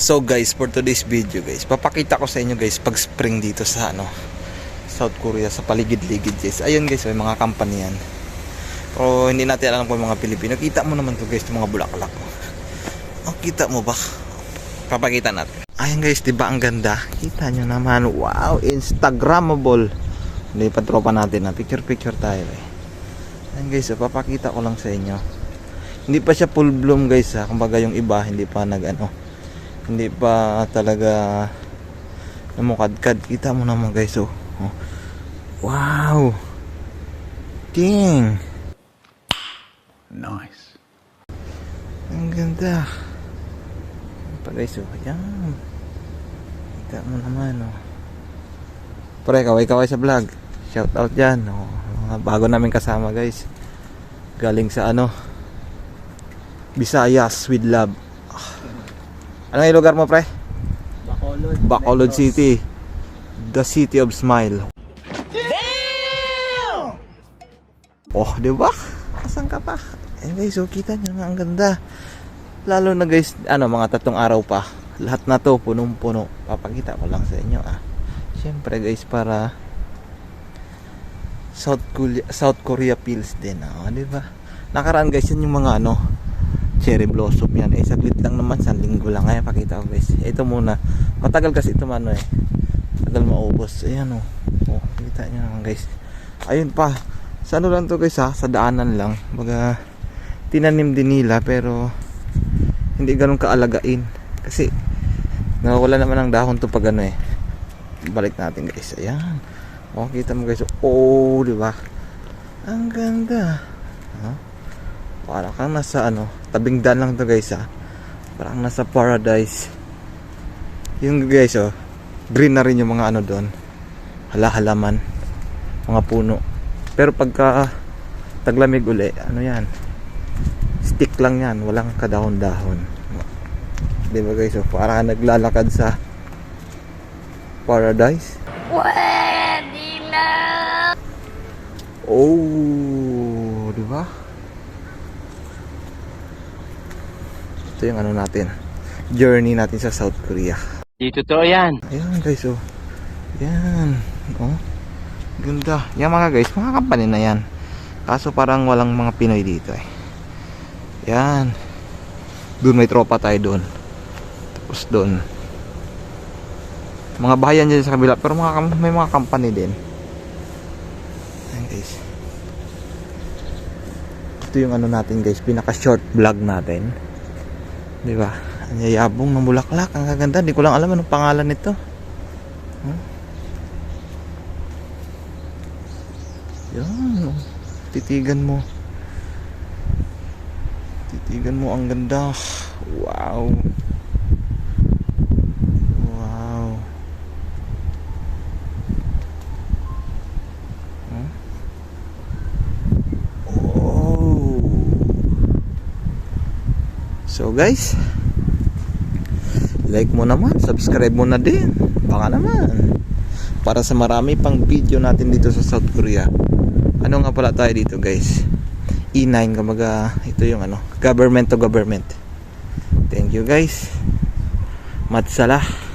So guys, for today's video guys, papakita ko sa inyo guys pag spring dito sa ano South Korea sa paligid-ligid guys. Ayun guys, may mga company. Pero hindi natin alam kung mga Pilipino. Kita mo naman to guys, yung mga bulaklak. Oh, kita mo ba? Papakita natin. Ayun guys, 'di ba ang ganda? Kita nyo naman. Wow, Instagrammable. Hindi pa tropa natin na picture picture tayo eh. Ayun guys, oh, papakita ko lang sa inyo. Hindi pa siya full bloom guys ha. Kumbaga yung iba hindi pa nag ano. Hindi pa talaga namukadkad. Kita mo naman guys oh. oh. Wow. Ding. Nice. Ang ganda. Pa guys oh. Ayan. Kita mo naman oh. Pre, kaway-kaway sa vlog. Shout out dyan. Oh. Mga bago namin kasama guys. Galing sa ano. Visayas with love. Ah. Ano yung lugar mo pre? Bacolod. Bacolod City. The City of Smile. Oh, di ba? Asan ka pa? Eh guys, so kita nyo na ang ganda. Lalo na guys, ano, mga tatlong araw pa. Lahat na to, punong-puno. Papakita ko lang sa inyo ah. Siyempre guys, para South Korea, South Korea feels din ah, di ba? Nakaraan guys, yan yung mga ano, cherry blossom yan. Eh, saglit lang naman, sa linggo lang. Ngayon, pakita ko guys. Ito muna. Matagal kasi ito mano eh. Tagal maubos. Ayan oh. Oh, kita nyo naman guys. Ayun pa. Sa ano lang to guys ha? Sa daanan lang. Baga, tinanim din nila pero hindi ganun kaalagain. Kasi, nawawala naman ng dahon to pag ano eh. Balik natin guys. Ayan. Oh, kita mo guys. Oh, di ba? Ang ganda. Ha? Para kang nasa ano, tabing daan lang to guys ha. Parang nasa paradise. Yung guys oh, green na rin yung mga ano doon. Hala-halaman. Mga puno. Pero pagka taglamig uli, ano yan? Stick lang yan, walang kadahon-dahon. Di ba guys? So, para naglalakad sa paradise. Pwede na! Oh, di ba? Ito yung ano natin. Journey natin sa South Korea. Di totoo yan. Ayan guys, oh. Yan. Oh. Ganda. Yan mga guys, mga company na yan. Kaso parang walang mga Pinoy dito eh. Yan. Doon may tropa tayo doon. Tapos doon. Mga bahayan dyan sa kabila. Pero mga, may mga company din. Ayan guys. Ito yung ano natin guys. Pinaka short vlog natin. Di ba? Ang yayabong ng bulaklak. Ang gaganda. Hindi ko lang alam anong pangalan nito. Huh? Yan. oh. Titigan mo. Titigan mo. Ang ganda. Wow. So guys, like mo naman, subscribe mo na din. Baka naman. Para sa marami pang video natin dito sa South Korea. Ano nga pala tayo dito guys? E9 kumbaga ito yung ano, government to government. Thank you guys. Matsalah.